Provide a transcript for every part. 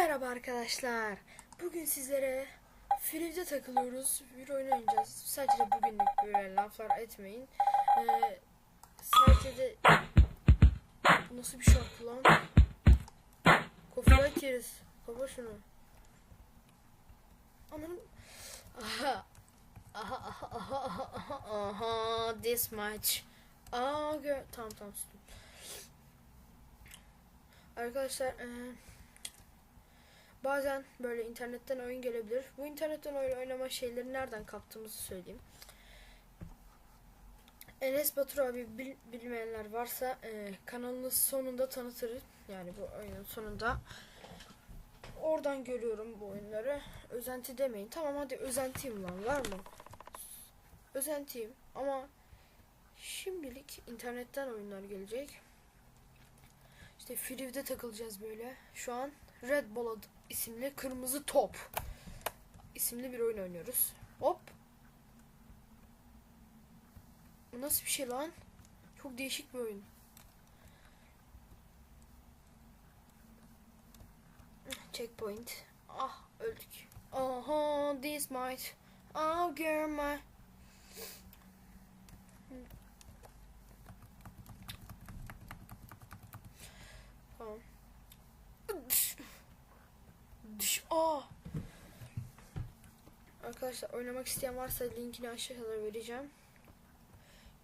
Merhaba arkadaşlar. Bugün sizlere Free'de takılıyoruz. Bir oyun oynayacağız. Sadece bugünlük böyle laflar etmeyin. Ee, sadece de nasıl bir şarkı lan? Copyright yeriz. Kapa şunu. Ananım. Aha. Aha aha aha aha aha aha this much. Aa gö tamam tamam. Arkadaşlar eee Bazen böyle internetten oyun gelebilir. Bu internetten oyun oynama şeyleri nereden kaptığımızı söyleyeyim. Enes Batur abi bil, bilmeyenler varsa e, kanalını sonunda tanıtırız. Yani bu oyunun sonunda. Oradan görüyorum bu oyunları. Özenti demeyin. Tamam hadi özentiyim lan var mı? Özentiyim ama şimdilik internetten oyunlar gelecek. İşte Free'de takılacağız böyle. Şu an Red Ball isimli Kırmızı Top isimli bir oyun oynuyoruz. Hop. Bu nasıl bir şey lan? Çok değişik bir oyun. Checkpoint. Ah öldük. Aha this might. Oh girl my. Tamam. Düş. Aa. Arkadaşlar oynamak isteyen varsa linkini aşağıda vereceğim.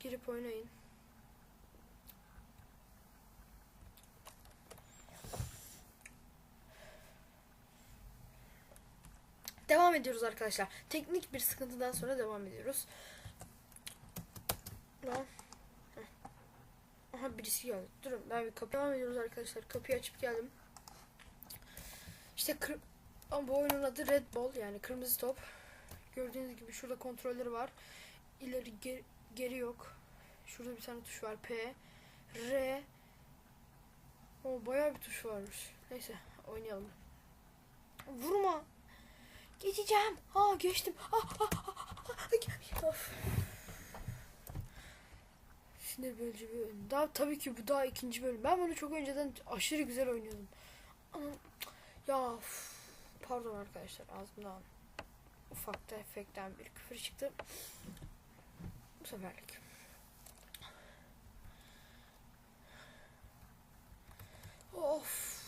Girip oynayın. Devam ediyoruz arkadaşlar. Teknik bir sıkıntıdan sonra devam ediyoruz. Lan. Aha birisi geldi. Durun ben bir kapı devam ediyoruz arkadaşlar. Kapıyı açıp geldim. İşte kır ama bu oyunun adı Red Ball yani kırmızı top. Gördüğünüz gibi şurada kontrolleri var. İleri geri, geri yok. Şurada bir tane tuş var. P, R. O bayağı bir tuş varmış. Neyse oynayalım. Vurma. Geçeceğim. Ha geçtim. Ah, ah, ah, ah. Sinir bölücü bir. Daha tabii ki bu daha ikinci bölüm. Ben bunu çok önceden aşırı güzel oynuyordum. Ama ya uf, pardon arkadaşlar ağzımdan ufakta efektten bir küfür çıktı. Bu seferlik. Of.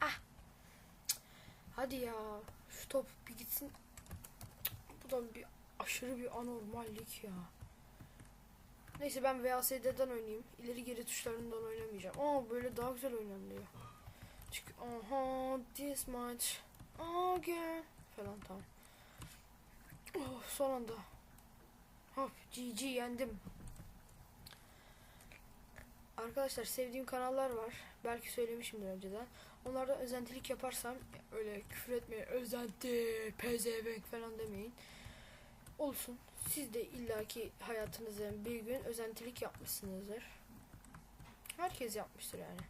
Ah. Hadi ya. Şu top bir gitsin. Bu da bir aşırı bir anormallik ya. Neyse ben VASD'den oynayayım. İleri geri tuşlarından oynamayacağım. Aa böyle daha güzel oynanıyor. Çünkü aha this much. Gel. Falan tamam. Oh, son anda. Hop GG yendim. Arkadaşlar sevdiğim kanallar var. Belki söylemişimdir önceden. Onlarda özentilik yaparsam öyle küfür etmeyin. Özenti, pezevenk falan demeyin. Olsun. Siz de illaki hayatınızın bir gün özentilik yapmışsınızdır. Herkes yapmıştır yani.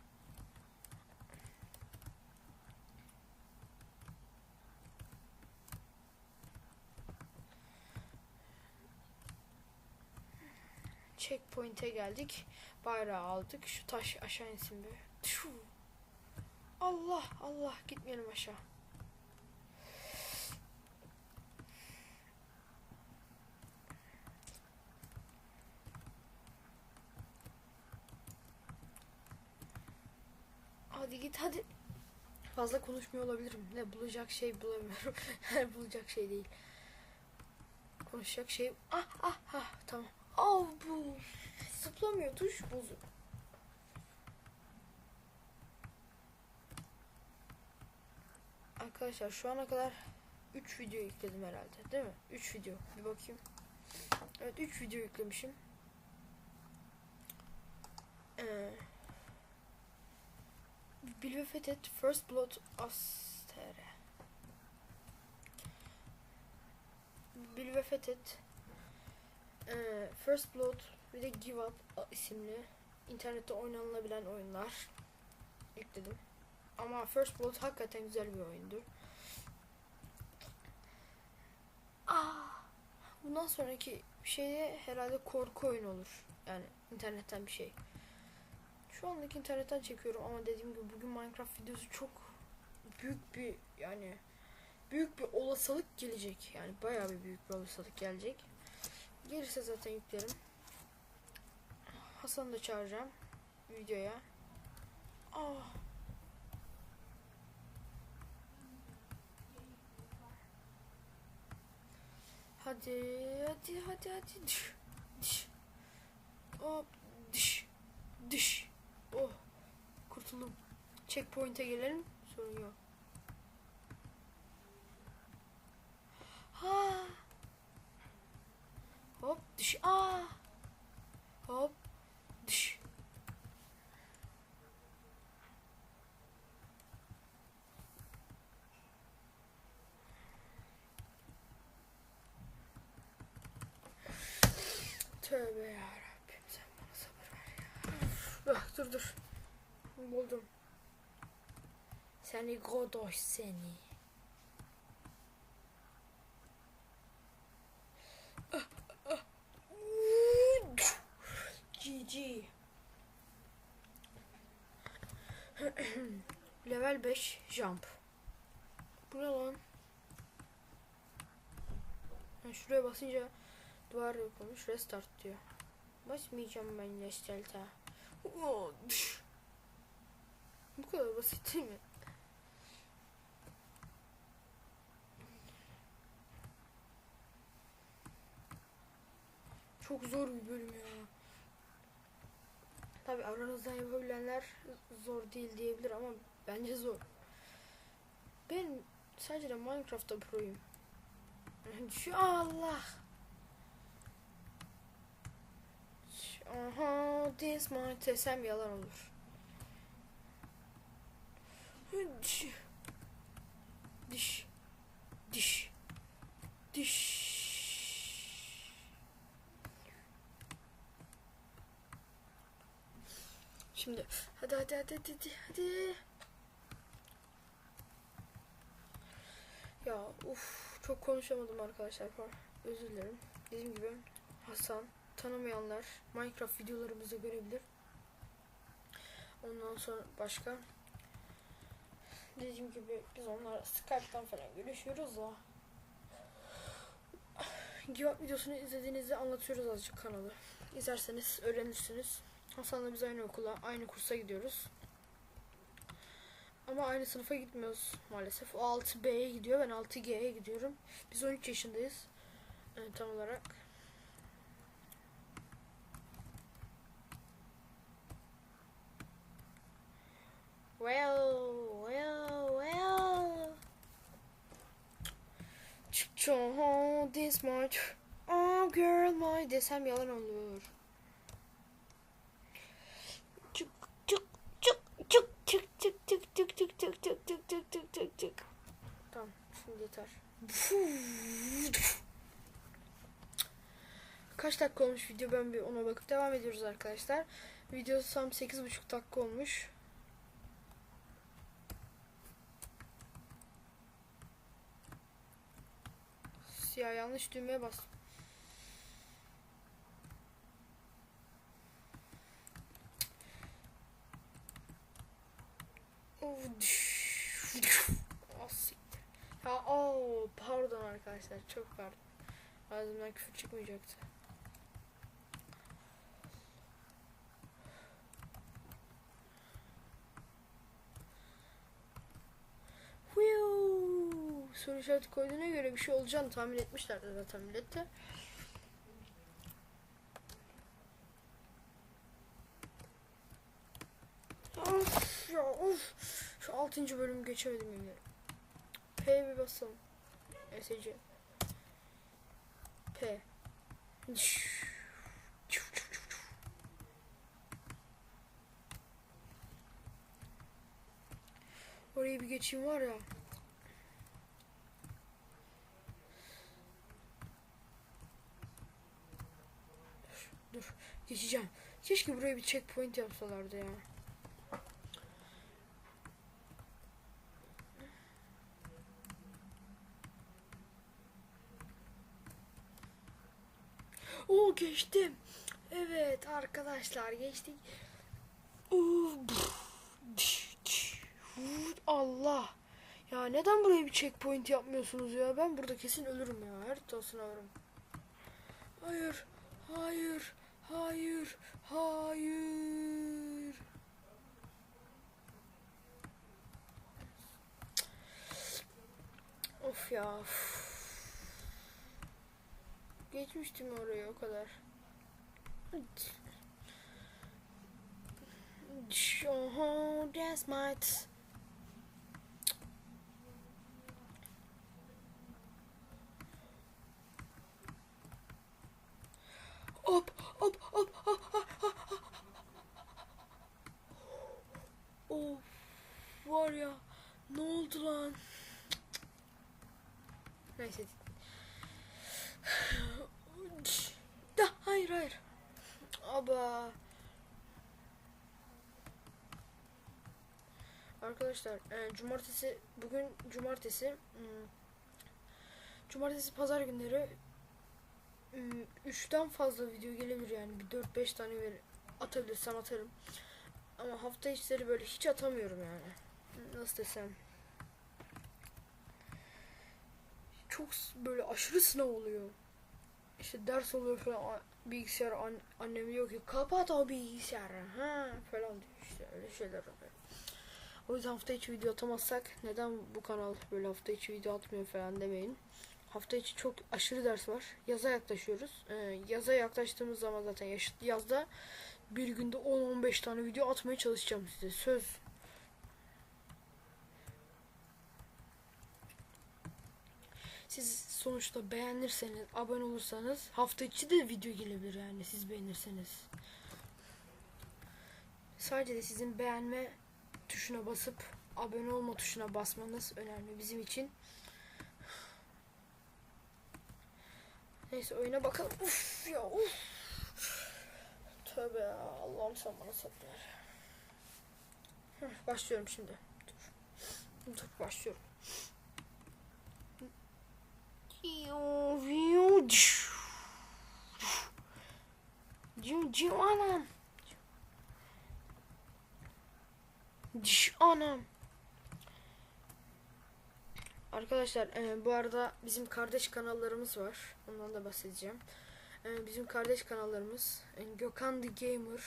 Checkpoint'e geldik. Bayrağı aldık. Şu taş aşağı insin. Tşu. Allah Allah gitmeyelim aşağı. Hadi git hadi. Fazla konuşmuyor olabilirim. Ne bulacak şey bulamıyorum. Bulacak şey değil. Konuşacak şey. Ah ah ah tamam. Al bu. Zıplamıyor tuş bozuk. Arkadaşlar şu ana kadar 3 video yükledim herhalde değil mi? 3 video. Bir bakayım. Evet 3 video yüklemişim. Ee, Bil First Blood Astere. Bil ee, First Blood bir de Give Up isimli internette oynanılabilen oyunlar yükledim. Ama First Blood hakikaten güzel bir oyundur. Ah, bundan sonraki şey de herhalde korku oyunu olur. Yani internetten bir şey. Şu anlık internetten çekiyorum ama dediğim gibi bugün Minecraft videosu çok büyük bir yani büyük bir olasılık gelecek. Yani bayağı bir büyük bir olasılık gelecek. Gelirse zaten yüklerim. Hasan'ı da çağıracağım videoya. Ah. Hadi, hadi, hadi, hadi. Düş, düş. Hop, düş, düş. Oh, kurtuldum. Checkpoint'e gelelim. Sorun yok. Ha. Hop, düş. Aa. Hop, düş. Tövbe ya Rabbim sen bana sabır ver ya. Bak dur. Buldum. Seni godoş seni. GG. Level 5 jump. Bu ne lan? Ha, şuraya basınca duvar yok olmuş. Restart diyor. Basmayacağım ben restart'a. Oo. Bu kadar basit değil mi? Çok zor bir bölüm ya. Tabi aranızdan yapabilenler zor değil diyebilir ama bence zor. Ben sadece de Minecraft'ta proyum. Şu Allah. Aha, this my desem yalan olur. Diş. Diş. Diş. Diş. Şimdi hadi hadi hadi hadi hadi. Ya uf çok konuşamadım arkadaşlar. Özür dilerim. Dediğim gibi Hasan tanımayanlar Minecraft videolarımızı görebilir. Ondan sonra başka dediğim gibi biz onlarla Skype'tan falan görüşüyoruz da. Give Up videosunu izlediğinizde anlatıyoruz azıcık kanalı. İzlerseniz öğrenirsiniz. Hasan'la biz aynı okula, aynı kursa gidiyoruz. Ama aynı sınıfa gitmiyoruz maalesef. O 6B'ye gidiyor, ben 6G'ye gidiyorum. Biz 13 yaşındayız. Yani tam olarak. Well, well, well. Çok this much. Oh girl my desem yalan olur. Çık çık çık çık çık çık çık çık çık çık çık çık çık çık çık çık. Tamam şimdi yeter. Kaç dakika olmuş video ben bir ona bakıp devam ediyoruz arkadaşlar. Video tam 8,5 dakika olmuş. Ya yanlış düğmeye bas. Ah. Ya o pardon arkadaşlar çok pardon. Ağzımdan küfür çıkmayacaktı. İşareti koyduğuna göre bir şey olacağını tahmin etmişlerdi zaten millet de. Of ya of. Şu altıncı bölümü geçemedim ederim. P bir basalım. SC. P. Orayı bir geçeyim var ya. Dur, dur geçeceğim. Keşke buraya bir checkpoint yapsalardı ya. Oo geçtim. Evet arkadaşlar geçtik. Allah. Ya neden buraya bir checkpoint yapmıyorsunuz ya? Ben burada kesin ölürüm ya. Her tasına ölürüm. Hayır. Hayır. Hayır. Hayır. Of ya. of. Geçmiştim oraya o kadar. Oh, that's my t- Hop hop hop hop hop hop hop. Of var ya ne oldu lan? Neyse. Da hayır hayır. Aba. Arkadaşlar e, cumartesi bugün cumartesi hmm, cumartesi pazar günleri 3'ten fazla video gelebilir yani bir 4-5 tane ver atabilirsem atarım. Ama hafta içleri böyle hiç atamıyorum yani. Nasıl desem. Çok böyle aşırı sınav oluyor. İşte ders oluyor falan bilgisayar an, annem diyor ki kapat o bilgisayarı ha falan diyor işte öyle şeyler oluyor. O yüzden hafta içi video atamazsak neden bu kanal böyle hafta içi video atmıyor falan demeyin. Hafta içi çok aşırı ders var. Yaza yaklaşıyoruz. Ee, yaza yaklaştığımız zaman zaten yazda bir günde 10-15 tane video atmaya çalışacağım size. Söz. Siz sonuçta beğenirseniz, abone olursanız hafta içi de video gelebilir yani siz beğenirseniz. Sadece de sizin beğenme tuşuna basıp abone olma tuşuna basmanız önemli bizim için. Neyse oyuna bakalım. Uf ya uf. Tövbe ya Allah'ım sen bana sabır Başlıyorum şimdi. Dur. Dur başlıyorum. Ciu ciu anam. Ciu anam. Arkadaşlar e, bu arada bizim kardeş kanallarımız var. Ondan da bahsedeceğim. E, bizim kardeş kanallarımız e, Gökhan The Gamer,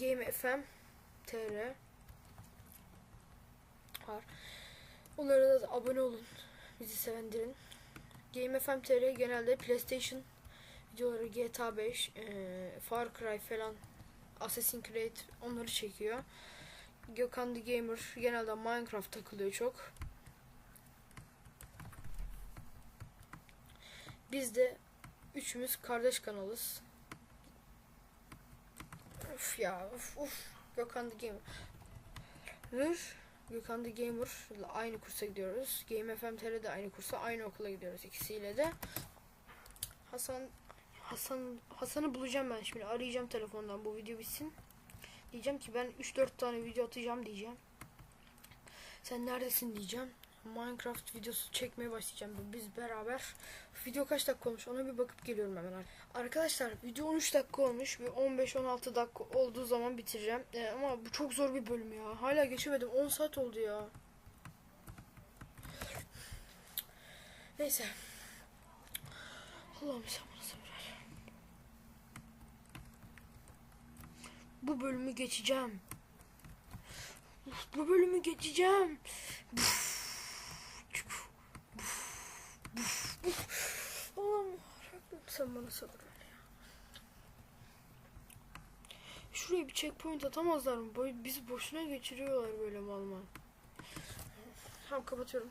Game FM TR var. Onlara da abone olun. Bizi sevindirin. Game genelde PlayStation videoları GTA 5, e, Far Cry falan Assassin's Creed onları çekiyor. Gökhan The Gamer genelde Minecraft takılıyor çok. Biz de üçümüz kardeş kanalız. Uf ya uf uf. Gökhan The Gamer. Rır. Gökhan The Gamer ile aynı kursa gidiyoruz. Game FM TR'de aynı kursa aynı okula gidiyoruz ikisiyle de. Hasan Hasan Hasan'ı bulacağım ben şimdi arayacağım telefondan bu video bitsin. Diyeceğim ki ben 3-4 tane video atacağım diyeceğim. Sen neredesin diyeceğim. Minecraft videosu çekmeye başlayacağım biz beraber. Video kaç dakika olmuş ona bir bakıp geliyorum hemen. Arkadaşlar video 13 dakika olmuş ve 15-16 dakika olduğu zaman bitireceğim. Ee, ama bu çok zor bir bölüm ya. Hala geçemedim 10 saat oldu ya. Neyse. Allah'ım sen bana sabır. Bu bölümü geçeceğim. Bu bölümü geçeceğim. Allah'ım sen bana sabır ver ya. Şuraya bir checkpoint atamazlar mı? Boy- Bizi boşuna geçiriyorlar böyle mal mal. Tamam kapatıyorum.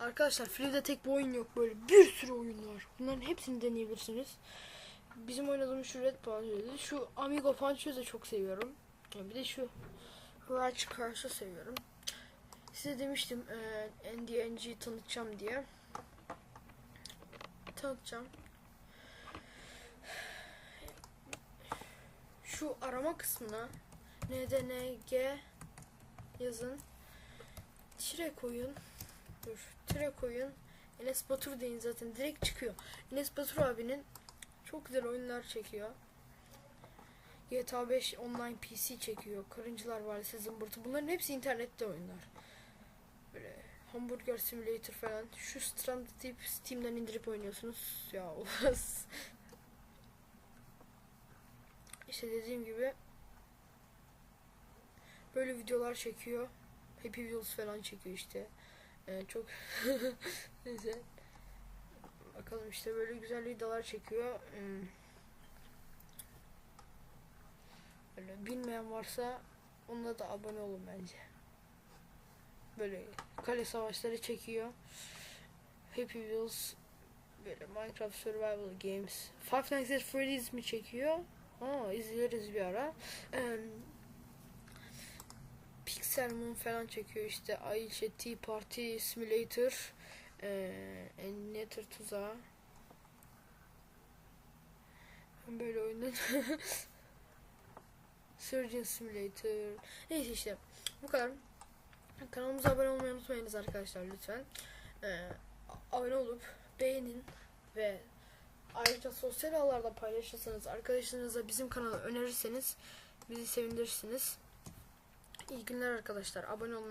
Arkadaşlar Free'de tek bir oyun yok böyle bir sürü oyun var. Bunların hepsini deneyebilirsiniz. Bizim oynadığımız şu Red Punch'ı şu Amigo Punch'ı da çok seviyorum. Bir de şu Ratch Cars'ı seviyorum. Size demiştim e, NDNG'yi tanıtacağım diye. Tanıtacağım. Şu arama kısmına NDNG yazın. Tire koyun. Dur. Tire koyun. Enes Batur deyin zaten direkt çıkıyor. Enes Batur abinin çok güzel oyunlar çekiyor. GTA 5 online PC çekiyor. Karıncılar Valisi zımbırtı. Bunların hepsi internette oyunlar. Hamburger Simulator falan. Şu Stranded deyip Steam'den indirip oynuyorsunuz. Ya olmaz. İşte dediğim gibi böyle videolar çekiyor. Happy Wheels falan çekiyor işte. Ee, çok neyse. Bakalım işte böyle güzel videolar çekiyor. Hmm. Böyle bilmeyen varsa onunla da abone olun bence. Böyle kale savaşları çekiyor. Happy Wheels böyle Minecraft Survival Games. Five Nights at Freddy's mi çekiyor? Aa izleriz bir ara. Eee Pixel Moon falan çekiyor işte. Ayşe Tea Party Simulator. Eee Nether Tuzağı. Böyle oyunlar. Surgeon Simulator. Neyse işte. Bu kadar. Kanalımıza abone olmayı unutmayınız arkadaşlar lütfen. Ee, abone olup beğenin ve ayrıca sosyal ağlarda paylaşırsanız arkadaşlarınıza bizim kanalı önerirseniz bizi sevindirirsiniz. İyi günler arkadaşlar. Abone olmayı